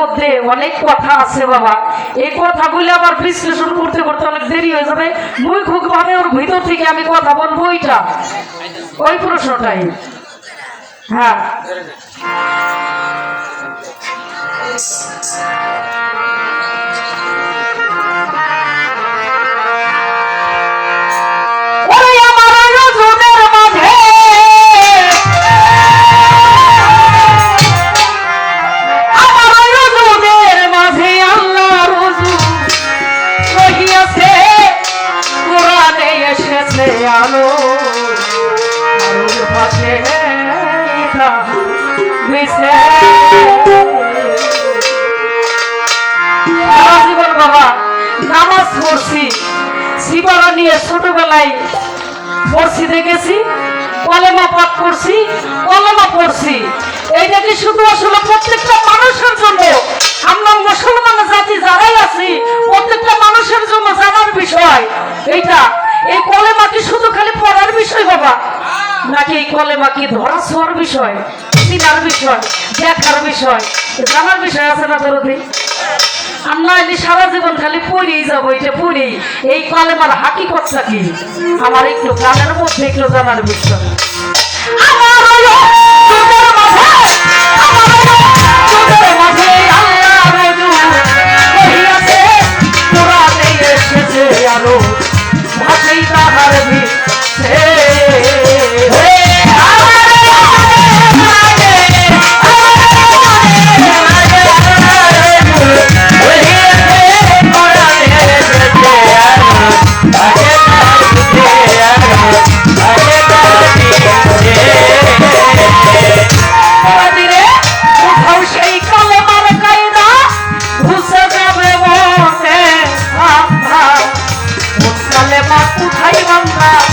মধ্যে অনেক কথা আছে বাবা। এই কথাগুলি আবার বিশ্লেষণ করতে করতে অনেক দেরি হয়ে যাবে। মৌখিক ভাবে ওর ভিতর থেকে আমি কথা বলব ওইটা। ওই প্রশ্নটাই। হ্যাঁ। আলো আলোর পাশে মিশে জীবন বাবা পড়ছি শিবারা নিয়ে পড়ছি। এইটা কি শুধু আসলে প্রত্যেকটা মানুষের জন্য? আমরা মুসলমান জাতি যারাই আছি কি ধরা ছোঁয়ার বিষয় চিনার বিষয়, দেখার বিষয়, জানার বিষয় আছে না তোর আমরা এই সারা জীবন খালি পড়েই যাব, এটা পড়েই। এই কলেমার করছে কি আমার একটু কালের মধ্যে একটু জানার বিষয়। কোথায় আমরা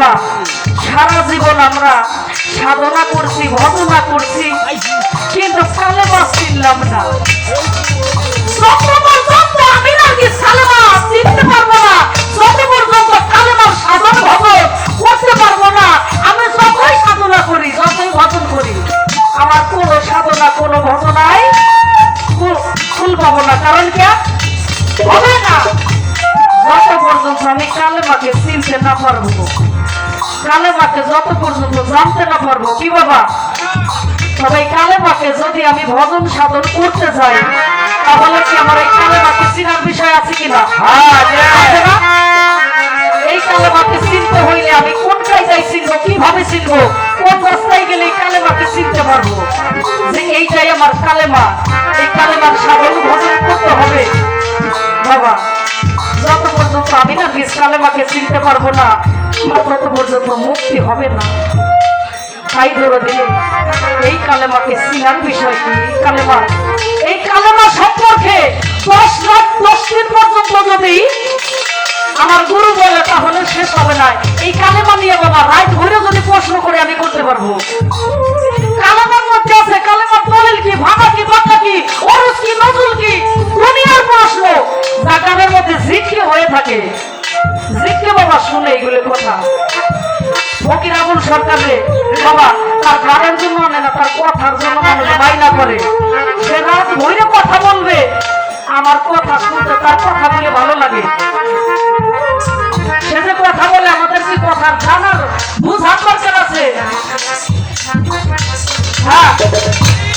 বাবা সারা জীবন আমরা সাধনা করছি ভজনা করছি কিন্তু কালে বাস কিনলাম না। পারব? কালেমাকে যত পর্যন্ত জানতে না পারব কি বাবা? তবে কালেমাকে যদি আমি ভজন সাধন করতে যাই তাহলে কি আমার এই কালেমাকে চিনার বিষয় আছে কিনা? হ্যাঁ? এই কালেমাকে চিনতে হইলে আমি কোন কায়দায় চিনবো কীভাবে চিনবো? কোন রাস্তায় গেলে এই কালেমাকে চিনতে পারব? যে এইটাই আমার কালেমা। এই কালেমার সাধন ভজন করতে হবে। বাবা যত পর্যন্ত আমি না কালেমাকে চিনতে পারব না। আমার তত পর্যন্ত মুক্তি হবে না। তাই ধরে দিলে, এই কালেমাকে চিনার বিষয় এই কালেমা এই কালেমা সম্পর্কে দশ দশ দিন পর্যন্ত যদি আমার গুরু বলে, তাহলে শেষ হবে না। এই কালেমা নিয়ে বাবা, রাত ধরে যদি প্রশ্ন করে আমি করতে পারব। কালেমার মধ্যে আছে কালেমার দলিল কি ভাঙা কি বাঁকা কি অরস কি, নজরুল কি, দুনিয়ার প্রশ্ন। গানের মধ্যে জিজ্ঞে হয়ে থাকে। জিজ্ঞে বাবা, শুনে এগুলো কথা। ফকির আবুল সরকারে বাবা, তার গানের জন্য আনে না, তার কথার জন্য মানুষ বাইনা করে। সে রাত ভৈরে কথা বলবে। আমার কথা শুনতে, তার কথা বলে ভালো লাগে। সে যে কথা বলে, আমাদের কি কথা জানার বুঝার দরকার আছে? হ্যাঁ।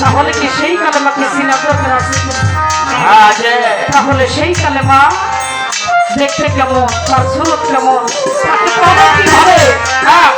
তাহলে কি সেই কালেমাকে চিনা দরকার আছে? তাহলে সেই কালেমা দেখতে কেমন? তার সুরত কেমন? তাকে পাবো কীভাবে হ্যাঁ।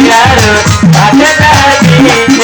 গেল হাতে লাগিয়ে